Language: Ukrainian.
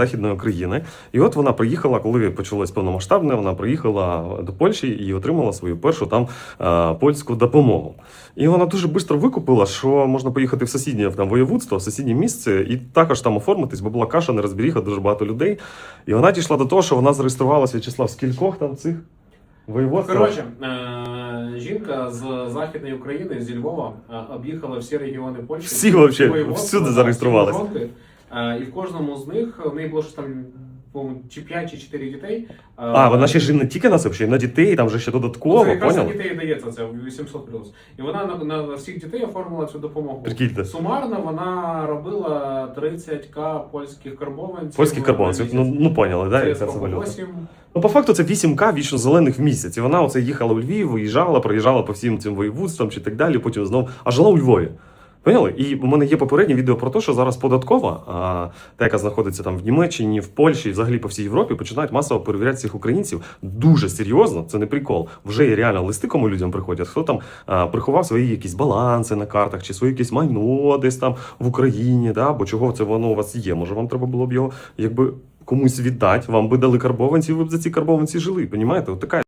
Західної України. І от вона приїхала, коли почалось повномасштабне, вона приїхала до Польщі і отримала свою першу там е, польську допомогу. І вона дуже швидко викупила, що можна поїхати в сусіднє там воєводство, в сусіднє місце, і також там оформитись, бо була каша, не розберіга, дуже багато людей. І вона дійшла до того, що вона зареєструвалася В'ячеслав, в скількох там цих воєводствах? Коротше, е, жінка з Західної України, зі Львова, е, об'їхала всі регіони Польщі. Всі воєводства, всюди так, Е, І в кожному з них в неї було щось там, чи 5 чи 4 дітей. Е, А, вона ще ж не тільки на й на дітей, там же ще додатково, Це якраз на дітей дається це 800 І вона на, на, на всіх дітей оформила цю допомогу. Прикиньте. Сумарно вона робила 30к польських карбованців. Польських карбонців, на ну, ну поняли, да, це це валюта. 8? Ну, по факту, це 8К вічно зелених в місяць. І вона оце їхала у Львів, виїжджала, проїжджала по всім цим воєводствам чи так далі, потім знову, а жила у Львові. Поняли? І у мене є попереднє відео про те, що зараз податкова, а, та, яка знаходиться там в Німеччині, в Польщі, і взагалі по всій Європі, починають масово перевіряти цих українців дуже серйозно. Це не прикол. Вже є реально листи, кому людям приходять. Хто там а, приховав свої якісь баланси на картах, чи свої якісь майно десь там в Україні, да? бо чого це воно у вас є? Може, вам треба було б його якби комусь віддати, вам би дали карбованці, ви б за ці карбованці жили. Понімаєте? От така